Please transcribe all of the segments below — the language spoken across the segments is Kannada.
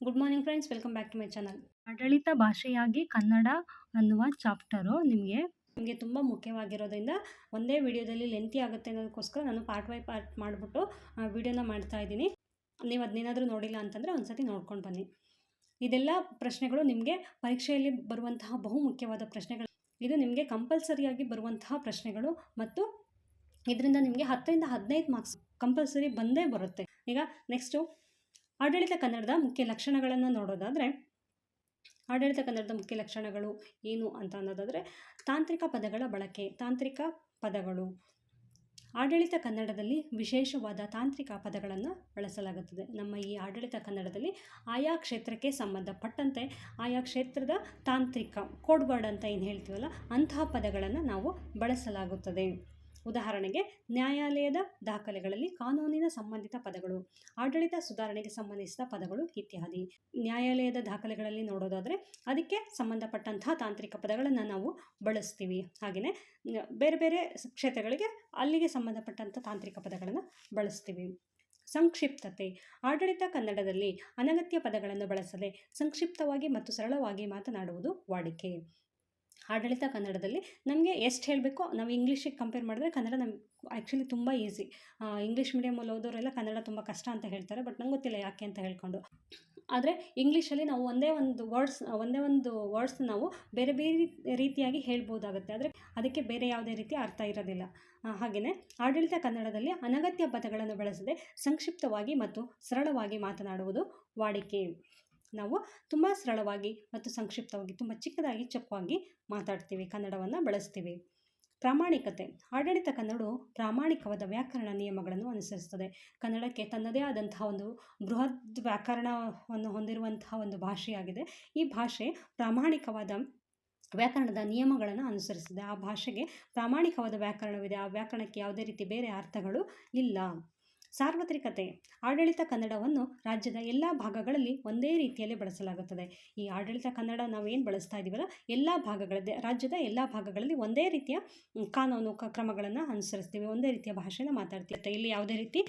Good morning friends welcome back to my channel ಆಡಳಿತ ಭಾಷೆಯಾಗಿ ಕನ್ನಡ ಅನ್ನುವ ಚಾಪ್ಟರು ನಿಮಗೆ ನಿಮಗೆ ತುಂಬ ಮುಖ್ಯವಾಗಿರೋದ್ರಿಂದ ಒಂದೇ ವಿಡಿಯೋದಲ್ಲಿ ಲೆಂತಿ ಆಗುತ್ತೆ ಅನ್ನೋದಕ್ಕೋಸ್ಕರ ನಾನು ಪಾರ್ಟ್ ಬೈ ಪಾರ್ಟ್ ಮಾಡಿಬಿಟ್ಟು ವಿಡಿಯೋನ ಮಾಡ್ತಾ ಇದ್ದೀನಿ. ನೀವು ಅದನ್ನೇನಾದರೂ ನೋಡಿಲ್ಲ ಅಂತಂದರೆ ಒಂದ್ಸತಿ ನೋಡ್ಕೊಂಡು ಬನ್ನಿ. ಇದೆಲ್ಲ ಪ್ರಶ್ನೆಗಳು ನಿಮಗೆ ಪರೀಕ್ಷೆಯಲ್ಲಿ ಬರುವಂತಹ ಬಹು ಮುಖ್ಯವಾದ ಪ್ರಶ್ನೆಗಳು. ಇದು ನಿಮಗೆ ಕಂಪಲ್ಸರಿಯಾಗಿ ಬರುವಂತಹ ಪ್ರಶ್ನೆಗಳು ಮತ್ತು ಇದರಿಂದ ನಿಮಗೆ ಹತ್ತರಿಂದ ಹದಿನೈದು ಮಾರ್ಕ್ಸ್ ಕಂಪಲ್ಸರಿ ಬಂದೇ ಬರುತ್ತೆ. ಈಗ ನೆಕ್ಸ್ಟು ಆಡಳಿತ ಕನ್ನಡದ ಮುಖ್ಯ ಲಕ್ಷಣಗಳನ್ನು ನೋಡೋದಾದರೆ, ಆಡಳಿತ ಕನ್ನಡದ ಮುಖ್ಯ ಲಕ್ಷಣಗಳು ಏನು ಅಂತ ಅನ್ನೋದಾದರೆ, ತಾಂತ್ರಿಕ ಪದಗಳ ಬಳಕೆ, ತಾಂತ್ರಿಕ ಪದಗಳು. ಆಡಳಿತ ಕನ್ನಡದಲ್ಲಿ ವಿಶೇಷವಾದ ತಾಂತ್ರಿಕ ಪದಗಳನ್ನು ಬಳಸಲಾಗುತ್ತದೆ. ನಮ್ಮ ಈ ಆಡಳಿತ ಕನ್ನಡದಲ್ಲಿ ಆಯಾ ಕ್ಷೇತ್ರಕ್ಕೆ ಸಂಬಂಧಪಟ್ಟಂತೆ, ಆಯಾ ಕ್ಷೇತ್ರದ ತಾಂತ್ರಿಕ ಕೋಡ್ವರ್ಡ್ ಅಂತ ಏನು ಹೇಳ್ತೀವಲ್ಲ, ಅಂತಹ ಪದಗಳನ್ನು ನಾವು ಬಳಸಲಾಗುತ್ತದೆ. ಉದಾಹರಣೆಗೆ ನ್ಯಾಯಾಲಯದ ದಾಖಲೆಗಳಲ್ಲಿ ಕಾನೂನಿನ ಸಂಬಂಧಿತ ಪದಗಳು, ಆಡಳಿತ ಸುಧಾರಣೆಗೆ ಸಂಬಂಧಿಸಿದ ಪದಗಳು ಇತ್ಯಾದಿ. ನ್ಯಾಯಾಲಯದ ದಾಖಲೆಗಳಲ್ಲಿ ನೋಡೋದಾದರೆ ಅದಕ್ಕೆ ಸಂಬಂಧಪಟ್ಟಂತಹ ತಾಂತ್ರಿಕ ಪದಗಳನ್ನು ನಾವು ಬಳಸ್ತೀವಿ. ಹಾಗೆಯೇ ಬೇರೆ ಬೇರೆ ಕ್ಷೇತ್ರಗಳಿಗೆ ಅಲ್ಲಿಗೆ ಸಂಬಂಧಪಟ್ಟಂಥ ತಾಂತ್ರಿಕ ಪದಗಳನ್ನು ಬಳಸ್ತೀವಿ. ಸಂಕ್ಷಿಪ್ತತೆ, ಆಡಳಿತ ಕನ್ನಡದಲ್ಲಿ ಅನಗತ್ಯ ಪದಗಳನ್ನು ಬಳಸದೆ ಸಂಕ್ಷಿಪ್ತವಾಗಿ ಮತ್ತು ಸರಳವಾಗಿ ಮಾತನಾಡುವುದು ವಾಡಿಕೆ. ಆಡಳಿತ ಕನ್ನಡದಲ್ಲಿ ನಮಗೆ ಎಷ್ಟು ಹೇಳಬೇಕು ನಾವು ಇಂಗ್ಲೀಷಿಗೆ ಕಂಪೇರ್ ಮಾಡಿದ್ರೆ ಕನ್ನಡ ನಮ್ಗೆ ಆ್ಯಕ್ಚುಲಿ ತುಂಬ ಈಸಿ ಇಂಗ್ಲೀಷ್ ಮೀಡಿಯಮಲ್ಲಿ ಓದೋರೆಲ್ಲ ಕನ್ನಡ ತುಂಬ ಕಷ್ಟ ಅಂತ ಹೇಳ್ತಾರೆ ಬಟ್ ನಂಗೆ ಗೊತ್ತಿಲ್ಲ ಯಾಕೆ ಅಂತ ಹೇಳ್ಕೊಂಡು. ಆದರೆ ಇಂಗ್ಲೀಷಲ್ಲಿ ನಾವು ಒಂದೇ ಒಂದು ವರ್ಡ್ಸ್ ಒಂದೇ ಒಂದು ವರ್ಡ್ಸ್ ನಾವು ಬೇರೆ ಬೇರೆ ರೀತಿಯಾಗಿ ಹೇಳ್ಬೋದಾಗುತ್ತೆ. ಆದರೆ ಅದಕ್ಕೆ ಬೇರೆ ಯಾವುದೇ ರೀತಿ ಅರ್ಥ ಇರೋದಿಲ್ಲ. ಹಾಗೆಯೇ ಆಡಳಿತ ಕನ್ನಡದಲ್ಲಿ ಅನಗತ್ಯ ಪದಗಳನ್ನು ಬಳಸದೆ ಸಂಕ್ಷಿಪ್ತವಾಗಿ ಮತ್ತು ಸರಳವಾಗಿ ಮಾತನಾಡುವುದು ವಾಡಿಕೆ. ನಾವು ತುಂಬ ಸರಳವಾಗಿ ಮತ್ತು ಸಂಕ್ಷಿಪ್ತವಾಗಿ, ತುಂಬ ಚಿಕ್ಕದಾಗಿ, ಚೊಕ್ಕವಾಗಿ ಮಾತಾಡ್ತೀವಿ, ಕನ್ನಡವನ್ನು ಬಳಸ್ತೀವಿ. ಪ್ರಾಮಾಣಿಕತೆ. ಆಡಳಿತ ಕನ್ನಡವು ಪ್ರಾಮಾಣಿಕವಾದ ವ್ಯಾಕರಣ ನಿಯಮಗಳನ್ನು ಅನುಸರಿಸುತ್ತದೆ. ಕನ್ನಡಕ್ಕೆ ತನ್ನದೇ ಆದಂತಹ ಒಂದು ಬೃಹತ್ ವ್ಯಾಕರಣವನ್ನು ಹೊಂದಿರುವಂತಹ ಒಂದು ಭಾಷೆಯಾಗಿದೆ. ಈ ಭಾಷೆ ಪ್ರಾಮಾಣಿಕವಾದ ವ್ಯಾಕರಣದ ನಿಯಮಗಳನ್ನು ಅನುಸರಿಸಿದೆ ಆ ಭಾಷೆಗೆ ಪ್ರಾಮಾಣಿಕವಾದ ವ್ಯಾಕರಣವಿದೆ. ಆ ವ್ಯಾಕರಣಕ್ಕೆ ಯಾವುದೇ ರೀತಿ ಬೇರೆ ಅರ್ಥಗಳು ಇಲ್ಲ. ಸಾರ್ವತ್ರಿಕತೆ. ಆಡಳಿತ ಕನ್ನಡವನ್ನು ರಾಜ್ಯದ ಎಲ್ಲ ಭಾಗಗಳಲ್ಲಿ ಒಂದೇ ರೀತಿಯಲ್ಲಿ ಬಳಸಲಾಗುತ್ತದೆ. ಈ ಆಡಳಿತ ಕನ್ನಡ ನಾವೇನು ಬಳಸ್ತಾ ಇದ್ದೀವಲ್ಲ ಎಲ್ಲ ಭಾಗಗಳ ರಾಜ್ಯದ ಎಲ್ಲ ಭಾಗಗಳಲ್ಲಿ ಒಂದೇ ರೀತಿಯ ಕಾನೂನು ಕ್ರಮಗಳನ್ನು ಅನುಸರಿಸ್ತೀವಿ, ಒಂದೇ ರೀತಿಯ ಭಾಷೆನ ಮಾತಾಡ್ತೀವಿ. ಇಲ್ಲಿ ಯಾವುದೇ ರೀತಿ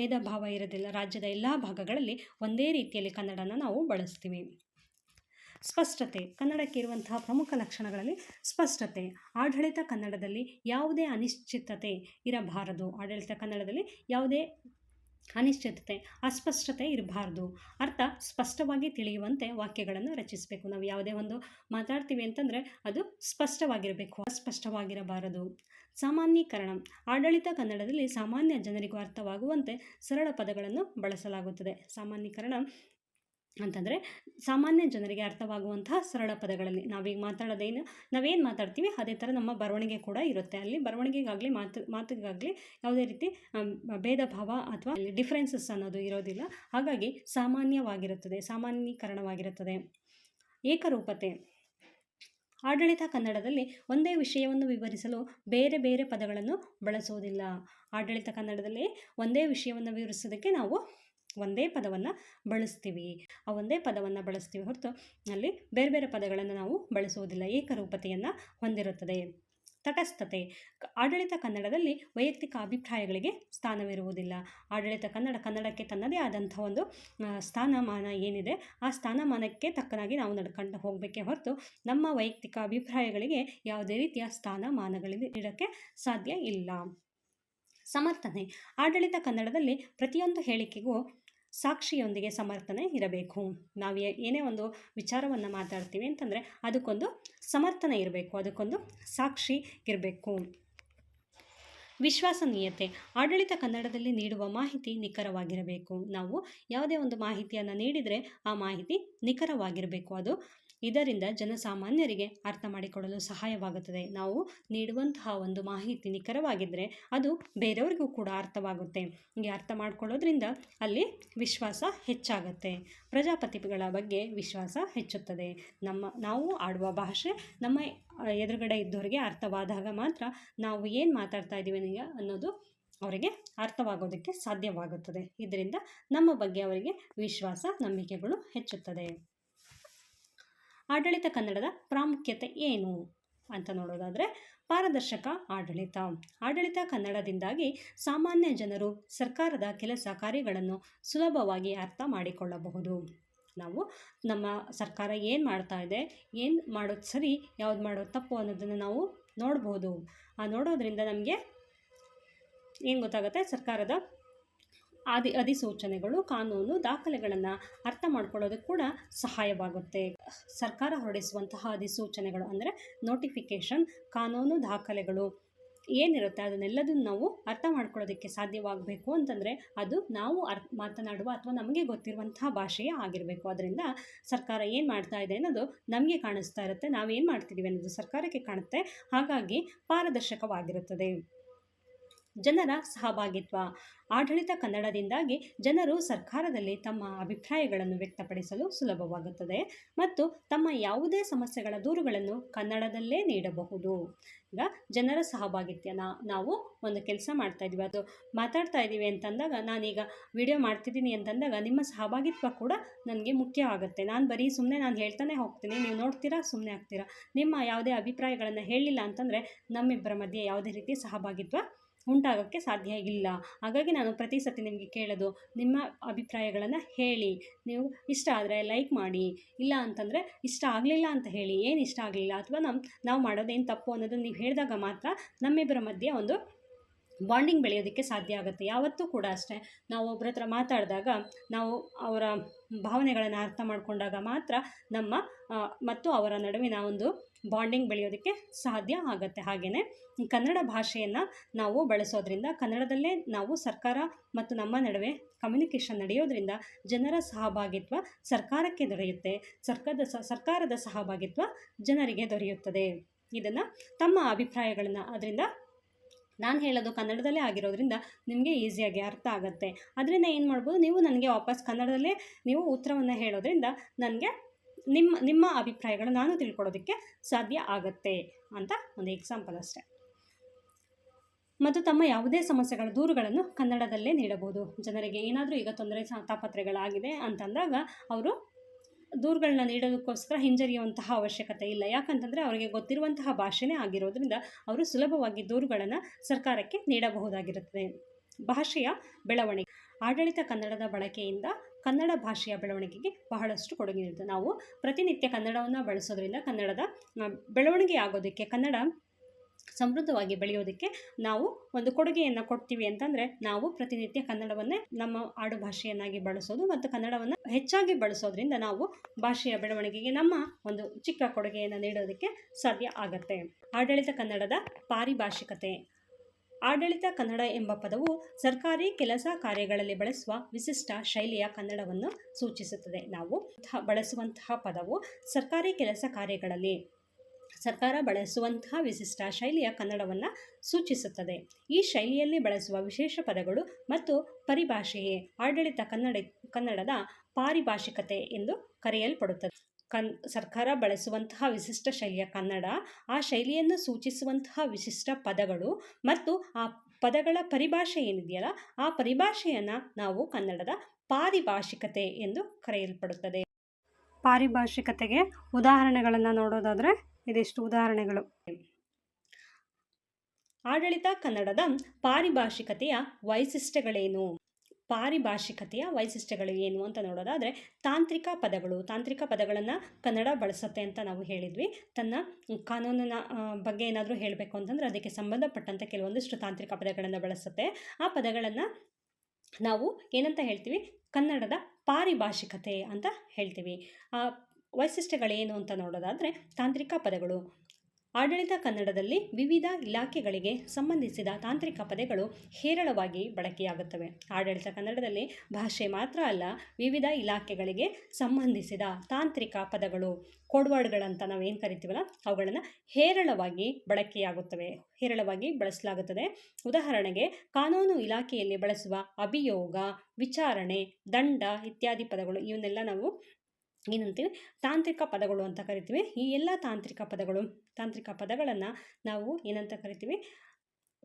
ಭೇದ ಭಾವ ಇರೋದಿಲ್ಲ, ರಾಜ್ಯದ ಎಲ್ಲ ಭಾಗಗಳಲ್ಲಿ ಒಂದೇ ರೀತಿಯಲ್ಲಿ ಕನ್ನಡನ ನಾವು ಬಳಸ್ತೀವಿ. ಸ್ಪಷ್ಟತೆ. ಕನ್ನಡಕ್ಕೆ ಇರುವಂತಹ ಪ್ರಮುಖ ಲಕ್ಷಣಗಳಲ್ಲಿ ಸ್ಪಷ್ಟತೆ. ಆಡಳಿತ ಕನ್ನಡದಲ್ಲಿ ಯಾವುದೇ ಅನಿಶ್ಚಿತತೆ ಇರಬಾರದು. ಆಡಳಿತ ಕನ್ನಡದಲ್ಲಿ ಯಾವುದೇ ಅನಿಶ್ಚಿತತೆ, ಅಸ್ಪಷ್ಟತೆ ಇರಬಾರ್ದು. ಅರ್ಥ ಸ್ಪಷ್ಟವಾಗಿ ತಿಳಿಯುವಂತೆ ವಾಕ್ಯಗಳನ್ನು ರಚಿಸಬೇಕು. ನಾವು ಯಾವುದೇ ಒಂದು ಮಾತಾಡ್ತೀವಿ ಅಂತಂದರೆ ಅದು ಸ್ಪಷ್ಟವಾಗಿರಬೇಕು. ಅಸ್ಪಷ್ಟವಾಗಿರಬಾರದು. ಸಾಮಾನ್ಯೀಕರಣ. ಆಡಳಿತ ಕನ್ನಡದಲ್ಲಿ ಸಾಮಾನ್ಯ ಜನರಿಗೂ ಅರ್ಥವಾಗುವಂತೆ ಸರಳ ಪದಗಳನ್ನು ಬಳಸಲಾಗುತ್ತದೆ. ಸಾಮಾನ್ಯೀಕರಣ ಅಂತಂದರೆ ಸಾಮಾನ್ಯ ಜನರಿಗೆ ಅರ್ಥವಾಗುವಂತಹ ಸರಳ ಪದಗಳಲ್ಲಿ. ನಾವೀಗ ಮಾತಾಡೋದೇನು ನಾವೇನು ಮಾತಾಡ್ತೀವಿ, ಅದೇ ಥರ ನಮ್ಮ ಬರವಣಿಗೆ ಕೂಡ ಇರುತ್ತೆ. ಅಲ್ಲಿ ಬರವಣಿಗೆಗಾಗಲಿ, ಮಾತು, ಮಾತುಗಾಗಲಿ ಯಾವುದೇ ರೀತಿ ಭೇದ ಭಾವ ಅಥವಾ ಡಿಫ್ರೆನ್ಸಸ್ ಅನ್ನೋದು ಇರೋದಿಲ್ಲ. ಹಾಗಾಗಿ ಸಾಮಾನ್ಯವಾಗಿರುತ್ತದೆ, ಸಾಮಾನ್ಯೀಕರಣವಾಗಿರುತ್ತದೆ. ಏಕರೂಪತೆ. ಆಡಳಿತ ಕನ್ನಡದಲ್ಲಿ ಒಂದೇ ವಿಷಯವನ್ನು ವಿವರಿಸಲು ಬೇರೆ ಬೇರೆ ಪದಗಳನ್ನು ಬಳಸುವುದಿಲ್ಲ ಆಡಳಿತ ಕನ್ನಡದಲ್ಲಿ ಒಂದೇ ವಿಷಯವನ್ನು ವಿವರಿಸೋದಕ್ಕೆ ನಾವು ಒಂದೇ ಪದವನ್ನು ಬಳಸ್ತೀವಿ. ಆ ಒಂದೇ ಪದವನ್ನು ಬಳಸ್ತೀವಿ ಹೊರತು ಅಲ್ಲಿ ಬೇರೆ ಬೇರೆ ಪದಗಳನ್ನು ನಾವು ಬಳಸುವುದಿಲ್ಲ. ಏಕರೂಪತೆಯನ್ನು ಹೊಂದಿರುತ್ತದೆ. ತಟಸ್ಥತೆ. ಆಡಳಿತ ಕನ್ನಡದಲ್ಲಿ ವೈಯಕ್ತಿಕ ಅಭಿಪ್ರಾಯಗಳಿಗೆ ಸ್ಥಾನವಿರುವುದಿಲ್ಲ. ಆಡಳಿತ ಕನ್ನಡ ಕನ್ನಡಕ್ಕೆ ತನ್ನದೇ ಆದಂಥ ಒಂದು ಸ್ಥಾನಮಾನ ಏನಿದೆ, ಆ ಸ್ಥಾನಮಾನಕ್ಕೆ ತಕ್ಕನಾಗಿ ನಾವು ನಡ್ಕೊಂಡು ಹೋಗಬೇಕೇ ಹೊರತು ನಮ್ಮ ವೈಯಕ್ತಿಕ ಅಭಿಪ್ರಾಯಗಳಿಗೆ ಯಾವುದೇ ರೀತಿಯ ಸ್ಥಾನಮಾನಗಳಿಗೆ ಇಡೋಕ್ಕೆ ಸಾಧ್ಯ ಇಲ್ಲ. ಸಮರ್ಥನೆ. ಆಡಳಿತ ಕನ್ನಡದಲ್ಲಿ ಪ್ರತಿಯೊಂದು ಹೇಳಿಕೆಗೂ ಸಾಕ್ಷಿಯೊಂದಿಗೆ ಸಮರ್ಥನೆ ಇರಬೇಕು. ನಾವು ಏನೇ ಒಂದು ವಿಚಾರವನ್ನು ಮಾತಾಡ್ತೀವಿ ಅಂತಂದರೆ ಅದಕ್ಕೊಂದು ಸಮರ್ಥನೆ ಇರಬೇಕು, ಅದಕ್ಕೊಂದು ಸಾಕ್ಷಿ ಇರಬೇಕು. ವಿಶ್ವಾಸನೀಯತೆ. ಆಡಳಿತ ಕನ್ನಡದಲ್ಲಿ ನೀಡುವ ಮಾಹಿತಿ ನಿಖರವಾಗಿರಬೇಕು. ನಾವು ಯಾವುದೇ ಒಂದು ಮಾಹಿತಿಯನ್ನು ನೀಡಿದರೆ ಆ ಮಾಹಿತಿ ನಿಖರವಾಗಿರಬೇಕು. ಅದು ಇದರಿಂದ ಜನಸಾಮಾನ್ಯರಿಗೆ ಅರ್ಥ ಮಾಡಿಕೊಡಲು ಸಹಾಯವಾಗುತ್ತದೆ. ನಾವು ನೀಡುವಂತಹ ಒಂದು ಮಾಹಿತಿ ನಿಖರವಾಗಿದ್ದರೆ ಅದು ಬೇರೆಯವರಿಗೂ ಕೂಡ ಅರ್ಥವಾಗುತ್ತೆ. ಹೀಗೆ ಅರ್ಥ ಮಾಡಿಕೊಳ್ಳೋದ್ರಿಂದ ಅಲ್ಲಿ ವಿಶ್ವಾಸ ಹೆಚ್ಚಾಗುತ್ತೆ. ಪ್ರಜಾಪತಿಗಳ ಬಗ್ಗೆ ವಿಶ್ವಾಸ ಹೆಚ್ಚುತ್ತದೆ. ನಮ್ಮ, ನಾವು ಆಡುವ ಭಾಷೆ ನಮ್ಮ ಎದುರುಗಡೆ ಇದ್ದವರಿಗೆ ಅರ್ಥವಾದಾಗ ಮಾತ್ರ ನಾವು ಏನು ಮಾತಾಡ್ತಾ ಇದ್ದೀವಿ ಅನ್ನೋದು ಅವರಿಗೆ ಅರ್ಥವಾಗೋದಕ್ಕೆ ಸಾಧ್ಯವಾಗುತ್ತದೆ. ಇದರಿಂದ ನಮ್ಮ ಬಗ್ಗೆ ಅವರಿಗೆ ವಿಶ್ವಾಸ, ನಂಬಿಕೆಗಳು ಹೆಚ್ಚುತ್ತದೆ. ಆಡಳಿತ ಕನ್ನಡದ ಪ್ರಾಮುಖ್ಯತೆ ಏನು ಅಂತ ನೋಡೋದಾದರೆ ಪಾರದರ್ಶಕ ಆಡಳಿತ. ಆಡಳಿತ ಕನ್ನಡದಿಂದಾಗಿ ಸಾಮಾನ್ಯ ಜನರು ಸರ್ಕಾರದ ಕೆಲಸ ಕಾರ್ಯಗಳನ್ನು ಸುಲಭವಾಗಿ ಅರ್ಥ ಮಾಡಿಕೊಳ್ಳಬಹುದು. ನಾವು ನಮ್ಮ ಸರ್ಕಾರ ಏನು ಮಾಡ್ತಾ ಇದೆ, ಏನು ಮಾಡೋದು ಸರಿ, ಯಾವ್ದು ಮಾಡೋದು ತಪ್ಪು ಅನ್ನೋದನ್ನು ನಾವು ನೋಡ್ಬೋದು. ಆ ನೋಡೋದ್ರಿಂದ ನಮಗೆ ಏನು ಗೊತ್ತಾಗುತ್ತೆ, ಸರ್ಕಾರದ ಆದಿ ಅಧಿಸೂಚನೆಗಳು, ಕಾನೂನು ದಾಖಲೆಗಳನ್ನು ಅರ್ಥ ಮಾಡ್ಕೊಳ್ಳೋದಕ್ಕೆ ಕೂಡ ಸಹಾಯವಾಗುತ್ತೆ. ಸರ್ಕಾರ ಹೊರಡಿಸುವಂತಹ ಅಧಿಸೂಚನೆಗಳು ಅಂದರೆ ನೋಟಿಫಿಕೇಷನ್ ಕಾನೂನು ದಾಖಲೆಗಳು. ಏನಿರುತ್ತೆ ಅದನ್ನೆಲ್ಲದನ್ನು ನಾವು ಅರ್ಥ ಮಾಡ್ಕೊಳ್ಳೋದಕ್ಕೆ ಸಾಧ್ಯವಾಗಬೇಕು ಅಂತಂದರೆ ಅದು ನಾವು ಅರ್, ಮಾತನಾಡುವ ಅಥವಾ ನಮಗೆ ಗೊತ್ತಿರುವಂತಹ ಭಾಷೆಯೇ ಆಗಿರಬೇಕು. ಅದರಿಂದ ಸರ್ಕಾರ ಏನು ಮಾಡ್ತಾ ಇದೆ ಅನ್ನೋದು ನಮಗೆ ಕಾಣಿಸ್ತಾ ಇರುತ್ತೆ, ನಾವೇನು ಮಾಡ್ತಿದ್ದೀವಿ ಅನ್ನೋದು ಸರ್ಕಾರಕ್ಕೆ ಕಾಣುತ್ತೆ. ಹಾಗಾಗಿ ಪಾರದರ್ಶಕವಾಗಿರುತ್ತದೆ. ಜನರ ಸಹಭಾಗಿತ್ವ. ಆಡಳಿತ ಕನ್ನಡದಿಂದಾಗಿ ಜನರು ಸರ್ಕಾರದಲ್ಲಿ ತಮ್ಮ ಅಭಿಪ್ರಾಯಗಳನ್ನು ವ್ಯಕ್ತಪಡಿಸಲು ಸುಲಭವಾಗುತ್ತದೆ ಮತ್ತು ತಮ್ಮ ಯಾವುದೇ ಸಮಸ್ಯೆಗಳ ದೂರುಗಳನ್ನು ಕನ್ನಡದಲ್ಲೇ ನೀಡಬಹುದು. ಈಗ ಜನರ ಸಹಭಾಗಿತ್ವನ ನಾವು ಒಂದು ಕೆಲಸ ಮಾಡ್ತಾ ಇದ್ದೀವಿ. ಅದು ಮಾತಾಡ್ತಾ ಇದ್ದೀವಿ ಅಂತಂದಾಗ ನಾನೀಗ ವಿಡಿಯೋ ಮಾಡ್ತಿದ್ದೀನಿ ಅಂತಂದಾಗ ನಿಮ್ಮ ಸಹಭಾಗಿತ್ವ ಕೂಡ ನನಗೆ ಮುಖ್ಯ ಆಗುತ್ತೆ. ನಾನು ಬರೀ ಸುಮ್ಮನೆ ನಾನು ಹೇಳ್ತಾನೆ ಹೋಗ್ತೀನಿ. ನೀವು ನೋಡ್ತೀರಾ? ಸುಮ್ಮನೆ ಆಗ್ತೀರಾ? ನಿಮ್ಮ ಯಾವುದೇ ಅಭಿಪ್ರಾಯಗಳನ್ನು ಹೇಳಿಲ್ಲ ಅಂತಂದರೆ ನಮ್ಮಿಬ್ಬರ ಮಧ್ಯೆ ಯಾವುದೇ ರೀತಿ ಸಹಭಾಗಿತ್ವ ಉಂಟಾಗೋಕ್ಕೆ ಸಾಧ್ಯ ಇಲ್ಲ. ಹಾಗಾಗಿ ನಾನು ಪ್ರತಿ ಸತಿ ನಿಮಗೆ ಕೇಳೋದು, ನಿಮ್ಮ ಅಭಿಪ್ರಾಯಗಳನ್ನು ಹೇಳಿ. ನೀವು ಇಷ್ಟ ಆದರೆ ಲೈಕ್ ಮಾಡಿ. ಇಲ್ಲ ಅಂತಂದರೆ ಇಷ್ಟ ಆಗಲಿಲ್ಲ ಅಂತ ಹೇಳಿ. ಏನು ಇಷ್ಟ ಆಗಲಿಲ್ಲ? ಅಥವಾ ನಮ್ಮ ನಾವು ಮಾಡೋದೇನು ತಪ್ಪು ಅನ್ನೋದನ್ನು ನೀವು ಹೇಳಿದಾಗ ಮಾತ್ರ ನಮ್ಮಿಬ್ಬರ ಮಧ್ಯೆ ಒಂದು ಬಾಂಡಿಂಗ್ ಬೆಳೆಯೋದಕ್ಕೆ ಸಾಧ್ಯ ಆಗುತ್ತೆ. ಯಾವತ್ತೂ ಕೂಡ ಅಷ್ಟೇ. ನಾವು ಒಬ್ಬರ ಹತ್ರ ಮಾತಾಡಿದಾಗ ನಾವು ಅವರ ಭಾವನೆಗಳನ್ನು ಅರ್ಥ ಮಾಡಿಕೊಂಡಾಗ ಮಾತ್ರ ನಮ್ಮ ಮತ್ತು ಅವರ ನಡುವಿನ ಒಂದು ಬಾಂಡಿಂಗ್ ಬೆಳೆಯೋದಕ್ಕೆ ಸಾಧ್ಯ ಆಗುತ್ತೆ. ಹಾಗೆಯೇ ಕನ್ನಡ ಭಾಷೆಯನ್ನು ನಾವು ಬಳಸೋದ್ರಿಂದ, ಕನ್ನಡದಲ್ಲೇ ನಾವು ಸರ್ಕಾರ ಮತ್ತು ನಮ್ಮ ನಡುವೆ ಕಮ್ಯುನಿಕೇಷನ್ ನಡೆಯೋದ್ರಿಂದ ಜನರ ಸಹಭಾಗಿತ್ವ ಸರ್ಕಾರಕ್ಕೆ ದೊರೆಯುತ್ತೆ. ಸರ್ಕಾರದ ಸರ್ಕಾರದ ಸಹಭಾಗಿತ್ವ ಜನರಿಗೆ ದೊರೆಯುತ್ತದೆ. ಇದನ್ನು ತಮ್ಮ ಅಭಿಪ್ರಾಯಗಳನ್ನು, ಅದರಿಂದ ನಾನು ಹೇಳೋದು ಕನ್ನಡದಲ್ಲೇ ಆಗಿರೋದ್ರಿಂದ ನಿಮಗೆ ಈಸಿಯಾಗಿ ಅರ್ಥ ಆಗುತ್ತೆ. ಅದರಿಂದ ಏನು ಮಾಡ್ಬೋದು, ನೀವು ನನಗೆ ವಾಪಸ್ ಕನ್ನಡದಲ್ಲೇ ನೀವು ಉತ್ತರವನ್ನು ಹೇಳೋದ್ರಿಂದ ನನಗೆ ನಿಮ್ಮ ನಿಮ್ಮ ಅಭಿಪ್ರಾಯಗಳು ನಾನು ತಿಳ್ಕೊಳ್ಳೋದಕ್ಕೆ ಸಾಧ್ಯ ಆಗುತ್ತೆ ಅಂತ ಒಂದು ಎಕ್ಸಾಂಪಲ್ ಅಷ್ಟೆ. ಮತ್ತು ತಮ್ಮ ಯಾವುದೇ ಸಮಸ್ಯೆಗಳ ದೂರುಗಳನ್ನು ಕನ್ನಡದಲ್ಲೇ ನೀಡಬಹುದು. ಜನರಿಗೆ ಏನಾದರೂ ಈಗ ತೊಂದರೆ ತಾಪತ್ರೆಗಳಾಗಿದೆ ಅಂತಂದಾಗ ಅವರು ದೂರುಗಳನ್ನ ನೀಡೋದಕ್ಕೋಸ್ಕರ ಹಿಂಜರಿಯುವಂತಹ ಅವಶ್ಯಕತೆ ಇಲ್ಲ. ಯಾಕಂತಂದರೆ ಅವರಿಗೆ ಗೊತ್ತಿರುವಂತಹ ಭಾಷೆನೇ ಆಗಿರೋದ್ರಿಂದ ಅವರು ಸುಲಭವಾಗಿ ದೂರುಗಳನ್ನು ಸರ್ಕಾರಕ್ಕೆ ನೀಡಬಹುದಾಗಿರುತ್ತದೆ. ಭಾಷೆಯ ಬೆಳವಣಿಗೆ. ಆಡಳಿತ ಕನ್ನಡದ ಬಳಕೆಯಿಂದ ಕನ್ನಡ ಭಾಷೆಯ ಬೆಳವಣಿಗೆಗೆ ಬಹಳಷ್ಟು ಕೊಡುಗೆ ನೀಡುತ್ತೆ. ನಾವು ಪ್ರತಿನಿತ್ಯ ಕನ್ನಡವನ್ನು ಬಳಸೋದ್ರಿಂದ ಕನ್ನಡದ ಬೆಳವಣಿಗೆ ಆಗೋದಕ್ಕೆ ಕನ್ನಡ ಸಮೃದ್ಧವಾಗಿ ಬೆಳೆಯೋದಕ್ಕೆ ನಾವು ಒಂದು ಕೊಡುಗೆಯನ್ನು ಕೊಡ್ತೀವಿ ಅಂತಂದರೆ ನಾವು ಪ್ರತಿನಿತ್ಯ ಕನ್ನಡವನ್ನೇ ನಮ್ಮ ಆಡು ಭಾಷೆಯನ್ನಾಗಿ ಬಳಸೋದು ಮತ್ತು ಕನ್ನಡವನ್ನು ಹೆಚ್ಚಾಗಿ ಬಳಸೋದ್ರಿಂದ ನಾವು ಭಾಷೆಯ ಬೆಳವಣಿಗೆಗೆ ನಮ್ಮ ಒಂದು ಚಿಕ್ಕ ಕೊಡುಗೆಯನ್ನು ನೀಡೋದಕ್ಕೆ ಸಾಧ್ಯ ಆಗತ್ತೆ. ಆಡಳಿತ ಕನ್ನಡದ ಪಾರಿಭಾಷಿಕತೆ. ಆಡಳಿತ ಕನ್ನಡ ಎಂಬ ಪದವು ಸರ್ಕಾರಿ ಕೆಲಸ ಕಾರ್ಯಗಳಲ್ಲಿ ಬಳಸುವ ವಿಶಿಷ್ಟ ಶೈಲಿಯ ಕನ್ನಡವನ್ನು ಸೂಚಿಸುತ್ತದೆ. ನಾವು ಬಳಸುವಂತಹ ಪದವು ಸರ್ಕಾರಿ ಕೆಲಸ ಕಾರ್ಯಗಳಲ್ಲಿ ಸರ್ಕಾರ ಬಳಸುವಂತಹ ವಿಶಿಷ್ಟ ಶೈಲಿಯ ಕನ್ನಡವನ್ನು ಸೂಚಿಸುತ್ತದೆ. ಈ ಶೈಲಿಯಲ್ಲಿ ಬಳಸುವ ವಿಶೇಷ ಪದಗಳು ಮತ್ತು ಪರಿಭಾಷೆಯೇ ಆಡಳಿತ ಕನ್ನಡ, ಕನ್ನಡದ ಪಾರಿಭಾಷಿಕತೆ ಎಂದು ಕರೆಯಲ್ಪಡುತ್ತದೆ. ಕನ್, ಸರ್ಕಾರ ಬಳಸುವಂತಹ ವಿಶಿಷ್ಟ ಶೈಲಿಯ ಕನ್ನಡ, ಆ ಶೈಲಿಯನ್ನು ಸೂಚಿಸುವಂತಹ ವಿಶಿಷ್ಟ ಪದಗಳು ಮತ್ತು ಆ ಪದಗಳ ಪರಿಭಾಷೆ ಏನಿದೆಯಲ್ಲ, ಆ ಪರಿಭಾಷೆಯನ್ನು ನಾವು ಕನ್ನಡದ ಪಾರಿಭಾಷಿಕತೆ ಎಂದು ಕರೆಯಲ್ಪಡುತ್ತದೆ. ಪಾರಿಭಾಷಿಕತೆಗೆ ಉದಾಹರಣೆಗಳನ್ನು ನೋಡೋದಾದರೆ ಇದಿಷ್ಟು ಉದಾಹರಣೆಗಳು? ಆಡಳಿತ ಕನ್ನಡದ ಪಾರಿಭಾಷಿಕತೆಯ ವೈಶಿಷ್ಟ್ಯಗಳೇನು? ಪಾರಿಭಾಷಿಕತೆಯ ವೈಶಿಷ್ಟ್ಯಗಳು ಏನು ಅಂತ ನೋಡೋದಾದರೆ, ತಾಂತ್ರಿಕ ಪದಗಳು, ತಾಂತ್ರಿಕ ಪದಗಳನ್ನು ಕನ್ನಡ ಬಳಸುತ್ತೆ ಅಂತ ನಾವು ಹೇಳಿದ್ವಿ. ತನ್ನ ಕಾನೂನಿನ ಬಗ್ಗೆ ಏನಾದರೂ ಹೇಳಬೇಕು ಅಂತಂದರೆ ಅದಕ್ಕೆ ಸಂಬಂಧಪಟ್ಟಂತೆ ಕೆಲವೊಂದಿಷ್ಟು ತಾಂತ್ರಿಕ ಪದಗಳನ್ನು ಬಳಸುತ್ತೆ. ಆ ಪದಗಳನ್ನು ನಾವು ಏನಂತ ಹೇಳ್ತೀವಿ? ಕನ್ನಡದ ಪಾರಿಭಾಷಿಕತೆ ಅಂತ ಹೇಳ್ತೀವಿ. ಆ ವೈಶಿಷ್ಟ್ಯಗಳೇನು ಅಂತ ನೋಡೋದಾದರೆ ತಾಂತ್ರಿಕ ಪದಗಳು. ಆಡಳಿತ ಕನ್ನಡದಲ್ಲಿ ವಿವಿಧ ಇಲಾಖೆಗಳಿಗೆ ಸಂಬಂಧಿಸಿದ ತಾಂತ್ರಿಕ ಪದಗಳು ಹೇರಳವಾಗಿ ಬಳಕೆಯಾಗುತ್ತವೆ. ಆಡಳಿತ ಕನ್ನಡದಲ್ಲಿ ಭಾಷೆ ಮಾತ್ರ ಅಲ್ಲ, ವಿವಿಧ ಇಲಾಖೆಗಳಿಗೆ ಸಂಬಂಧಿಸಿದ ತಾಂತ್ರಿಕ ಪದಗಳು, ಕೋಡ್ವರ್ಡ್ಗಳಂತ ನಾವೇನು ಕರಿತೀವಲ್ಲ, ಅವುಗಳನ್ನು ಹೇರಳವಾಗಿ ಬಳಕೆಯಾಗುತ್ತವೆ. ಹೇರಳವಾಗಿ ಬಳಸಲಾಗುತ್ತದೆ. ಉದಾಹರಣೆಗೆ, ಕಾನೂನು ಇಲಾಖೆಯಲ್ಲಿ ಬಳಸುವ ಅಭಿಯೋಗ, ವಿಚಾರಣೆ, ದಂಡ ಇತ್ಯಾದಿ ಪದಗಳು, ಇವನ್ನೆಲ್ಲ ನಾವು ಏನಂತೀವಿ? ತಾಂತ್ರಿಕ ಪದಗಳು ಅಂತ ಕರಿತೀವಿ. ಈ ಎಲ್ಲ ತಾಂತ್ರಿಕ ಪದಗಳು, ತಾಂತ್ರಿಕ ಪದಗಳನ್ನು ನಾವು ಏನಂತ ಕರಿತೀವಿ?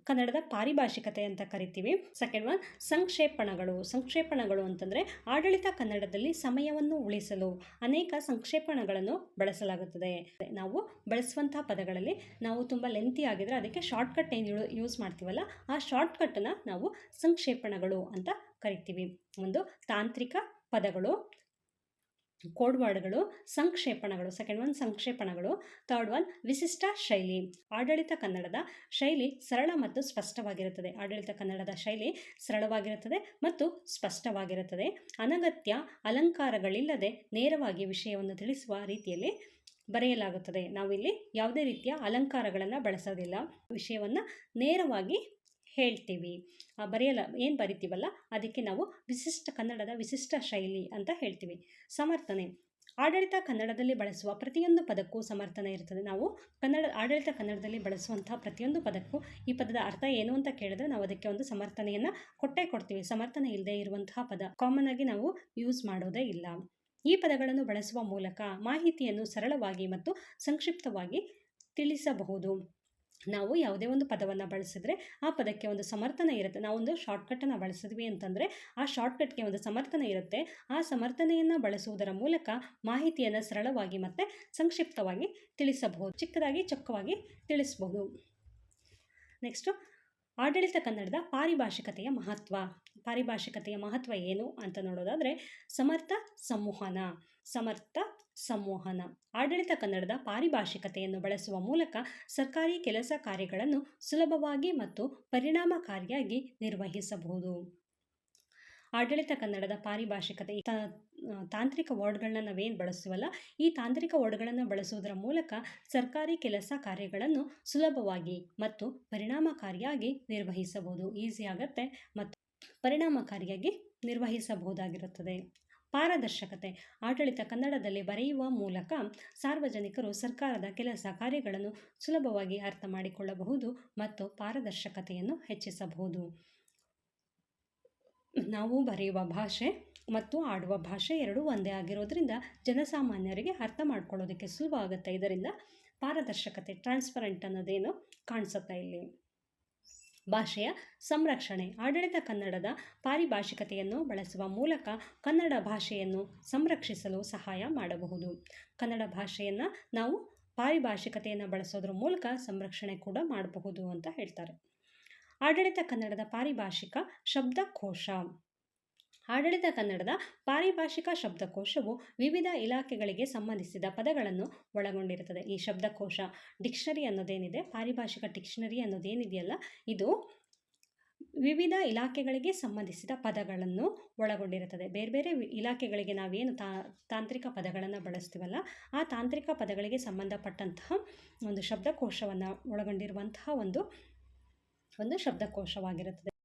ಕನ್ನಡದ ಪಾರಿಭಾಷಿಕತೆ ಅಂತ ಕರಿತೀವಿ. Second one ಸಂಕ್ಷೇಪಣಗಳು. ಸಂಕ್ಷೇಪಣಗಳು ಅಂತಂದರೆ ಆಡಳಿತ ಕನ್ನಡದಲ್ಲಿ ಸಮಯವನ್ನು ಉಳಿಸಲು ಅನೇಕ ಸಂಕ್ಷೇಪಣಗಳನ್ನು ಬಳಸಲಾಗುತ್ತದೆ. ನಾವು ಬಳಸುವಂತಹ ಪದಗಳಲ್ಲಿ ನಾವು ತುಂಬ ಲೆಂತಿ ಆಗಿದ್ರೆ ಅದಕ್ಕೆ ಶಾರ್ಟ್ಕಟ್ ಏನು ಯೂಸ್ ಮಾಡ್ತೀವಲ್ಲ, ಆ ಶಾರ್ಟ್ಕಟ್ಟನ್ನು ನಾವು ಸಂಕ್ಷೇಪಣಗಳು ಅಂತ ಕರಿತೀವಿ. ಒಂದು ತಾಂತ್ರಿಕ ಪದಗಳು. ಕೋಡ್ ವರ್ಡ್ಗಳು, ಸಂಕ್ಷೇಪಣಗಳು ಸೆಕೆಂಡ್ ಒನ್ ಸಂಕ್ಷೇಪಣಗಳು ಥರ್ಡ್ ಒನ್ ವಿಶಿಷ್ಟ ಶೈಲಿ. ಆಡಳಿತ ಕನ್ನಡದ ಶೈಲಿ ಸರಳ ಮತ್ತು ಸ್ಪಷ್ಟವಾಗಿರುತ್ತದೆ. ಆಡಳಿತ ಕನ್ನಡದ ಶೈಲಿ ಸರಳವಾಗಿರುತ್ತದೆ ಮತ್ತು ಸ್ಪಷ್ಟವಾಗಿರುತ್ತದೆ. ಅನಗತ್ಯ ಅಲಂಕಾರಗಳಿಲ್ಲದೆ ನೇರವಾಗಿ ವಿಷಯವನ್ನು ತಿಳಿಸುವ ರೀತಿಯಲ್ಲಿ ಬರೆಯಲಾಗುತ್ತದೆ. ನಾವಿಲ್ಲಿ ಯಾವುದೇ ರೀತಿಯ ಅಲಂಕಾರಗಳನ್ನು ಬಳಸೋದಿಲ್ಲ. ವಿಷಯವನ್ನು ನೇರವಾಗಿ ಹೇಳ್ತೀವಿ. ಬರೆಯಲ್ಲ ಬರೆಯಲ, ಏನು ಬರಿತೀವಲ್ಲ? ಅದಕ್ಕೆ ನಾವು ವಿಶಿಷ್ಟ ಕನ್ನಡದ ವಿಶಿಷ್ಟ ಶೈಲಿ ಅಂತ ಹೇಳ್ತೀವಿ. ಸಮರ್ಥನೆ. ಆಡಳಿತ ಕನ್ನಡದಲ್ಲಿ ಬಳಸುವ ಪ್ರತಿಯೊಂದು ಪದಕ್ಕೂ ಸಮರ್ಥನೆ ಇರ್ತದೆ. ನಾವು ಕನ್ನಡ, ಆಡಳಿತ ಕನ್ನಡದಲ್ಲಿ ಬಳಸುವಂಥ ಪ್ರತಿಯೊಂದು ಪದಕ್ಕೂ ಈ ಪದದ ಅರ್ಥ ಏನು ಅಂತ ಕೇಳಿದ್ರೆ ನಾವು ಅದಕ್ಕೆ ಒಂದು ಸಮರ್ಥನೆಯನ್ನು ಕೊಟ್ಟೇ ಕೊಡ್ತೀವಿ. ಸಮರ್ಥನೆ ಇಲ್ಲದೆ ಇರುವಂತಹ ಪದ. ಕಾಮನ್ ಆಗಿ ನಾವು ಯೂಸ್ ಮಾಡೋದೇ ಇಲ್ಲ. ಈ ಪದಗಳನ್ನು ಬಳಸುವ ಮೂಲಕ ಮಾಹಿತಿಯನ್ನು ಸರಳವಾಗಿ ಮತ್ತು ಸಂಕ್ಷಿಪ್ತವಾಗಿ ತಿಳಿಸಬಹುದು. ನಾವು ಯಾವುದೇ ಒಂದು ಪದವನ್ನು ಬಳಸಿದ್ರೆ ಆ ಪದಕ್ಕೆ ಒಂದು ಸಮರ್ಥನೆ ಇರುತ್ತೆ. ನಾವೊಂದು ಶಾರ್ಟ್ಕಟ್ಟನ್ನು ಬಳಸಿದ್ವಿ ಅಂತಂದರೆ ಆ ಶಾರ್ಟ್ಕಟ್ಗೆ ಒಂದು ಸಮರ್ಥನೆ ಇರುತ್ತೆ. ಆ ಸಮರ್ಥನೆಯನ್ನು ಬಳಸುವುದರ ಮೂಲಕ ಮಾಹಿತಿಯನ್ನು ಸರಳವಾಗಿ ಮತ್ತು ಸಂಕ್ಷಿಪ್ತವಾಗಿ ತಿಳಿಸಬಹುದು. ಚಿಕ್ಕದಾಗಿ ಚೊಕ್ಕವಾಗಿ ತಿಳಿಸಬಹುದು. ನೆಕ್ಸ್ಟು ಆಡಳಿತ ಕನ್ನಡದ ಪಾರಿಭಾಷಿಕತೆಯ ಮಹತ್ವ. ಪಾರಿಭಾಷಿಕತೆಯ ಮಹತ್ವ ಏನು ಅಂತ ನೋಡೋದಾದರೆ ಸಮರ್ಥ ಸಂವಹನ. ಸಮರ್ಥ ಸಂವಹನ. ಆಡಳಿತ ಕನ್ನಡದ ಪಾರಿಭಾಷಿಕತೆಯನ್ನು ಬಳಸುವ ಮೂಲಕ ಸರ್ಕಾರಿ ಕೆಲಸ ಕಾರ್ಯಗಳನ್ನು ಸುಲಭವಾಗಿ ಮತ್ತು ಪರಿಣಾಮಕಾರಿಯಾಗಿ ನಿರ್ವಹಿಸಬಹುದು. ಆಡಳಿತ ಕನ್ನಡದ ಪಾರಿಭಾಷಿಕತೆ ತಾಂತ್ರಿಕ ವರ್ಡ್ಗಳನ್ನ ನಾವೇನು ಬಳಸುವಲ್ಲ, ಈ ತಾಂತ್ರಿಕ ವರ್ಡ್ಗಳನ್ನು ಬಳಸುವುದರ ಮೂಲಕ ಸರ್ಕಾರಿ ಕೆಲಸ ಕಾರ್ಯಗಳನ್ನು ಸುಲಭವಾಗಿ ಮತ್ತು ಪರಿಣಾಮಕಾರಿಯಾಗಿ ನಿರ್ವಹಿಸಬಹುದು. ಈಸಿ ಆಗುತ್ತೆ ಮತ್ತು ಪರಿಣಾಮಕಾರಿಯಾಗಿ ನಿರ್ವಹಿಸಬಹುದಾಗಿರುತ್ತದೆ. ಪಾರದರ್ಶಕತೆ. ಆಡಳಿತ ಕನ್ನಡದಲ್ಲಿ ಬರೆಯುವ ಮೂಲಕ ಸಾರ್ವಜನಿಕರು ಸರ್ಕಾರದ ಕೆಲಸ ಕಾರ್ಯಗಳನ್ನು ಸುಲಭವಾಗಿ ಅರ್ಥ ಮಾಡಿಕೊಳ್ಳಬಹುದು ಮತ್ತು ಪಾರದರ್ಶಕತೆಯನ್ನು ಹೆಚ್ಚಿಸಬಹುದು. ನಾವು ಬರೆಯುವ ಭಾಷೆ ಮತ್ತು ಆಡುವ ಭಾಷೆ ಎರಡೂ ಒಂದೇ ಆಗಿರೋದ್ರಿಂದ ಜನಸಾಮಾನ್ಯರಿಗೆ ಅರ್ಥ ಮಾಡ್ಕೊಳ್ಳೋದಕ್ಕೆ ಸುಲಭ ಆಗುತ್ತೆ. ಇದರಿಂದ ಪಾರದರ್ಶಕತೆ ಟ್ರಾನ್ಸ್ಪರೆಂಟ್ ಅನ್ನೋದೇನು ಕಾಣಿಸುತ್ತೆ ಇಲ್ಲಿ? ಭಾಷೆಯ ಸಂರಕ್ಷಣೆ. ಆಡಳಿತ ಕನ್ನಡದ ಪಾರಿಭಾಷಿಕತೆಯನ್ನು ಬಳಸುವ ಮೂಲಕ ಕನ್ನಡ ಭಾಷೆಯನ್ನು ಸಂರಕ್ಷಿಸಲು ಸಹಾಯ ಮಾಡಬಹುದು. ಕನ್ನಡ ಭಾಷೆಯನ್ನು ನಾವು ಪಾರಿಭಾಷಿಕತೆಯನ್ನು ಬಳಸೋದ್ರ ಮೂಲಕ ಸಂರಕ್ಷಣೆ ಕೂಡ ಮಾಡಬಹುದು ಅಂತ ಹೇಳ್ತಾರೆ. ಆಡಳಿತ ಕನ್ನಡದ ಪಾರಿಭಾಷಿಕ ಶಬ್ದಕೋಶ. ಆಡಳಿತ ಕನ್ನಡದ ಪಾರಿಭಾಷಿಕ ಶಬ್ದಕೋಶವು ವಿವಿಧ ಇಲಾಖೆಗಳಿಗೆ ಸಂಬಂಧಿಸಿದ ಪದಗಳನ್ನು ಒಳಗೊಂಡಿರುತ್ತದೆ. ಈ ಶಬ್ದಕೋಶ ಡಿಕ್ಷನರಿ ಅನ್ನೋದೇನಿದೆ? ಪಾರಿಭಾಷಿಕ ಡಿಕ್ಷನರಿ ಅನ್ನೋದೇನಿದೆಯಲ್ಲ? ಇದು ವಿವಿಧ ಇಲಾಖೆಗಳಿಗೆ ಸಂಬಂಧಿಸಿದ ಪದಗಳನ್ನು ಒಳಗೊಂಡಿರುತ್ತದೆ. ಬೇರೆ ಬೇರೆ ಇಲಾಖೆಗಳಿಗೆ ನಾವೇನು ತಾ, ತಾಂತ್ರಿಕ ಪದಗಳನ್ನು ಬಳಸ್ತೀವಲ್ಲ, ಆ ತಾಂತ್ರಿಕ ಪದಗಳಿಗೆ ಸಂಬಂಧಪಟ್ಟಂತಹ ಒಂದು ಶಬ್ದಕೋಶವನ್ನು ಒಳಗೊಂಡಿರುವಂತಹ ಒಂದು ಒಂದು ಶಬ್ದಕೋಶವಾಗಿರುತ್ತದೆ.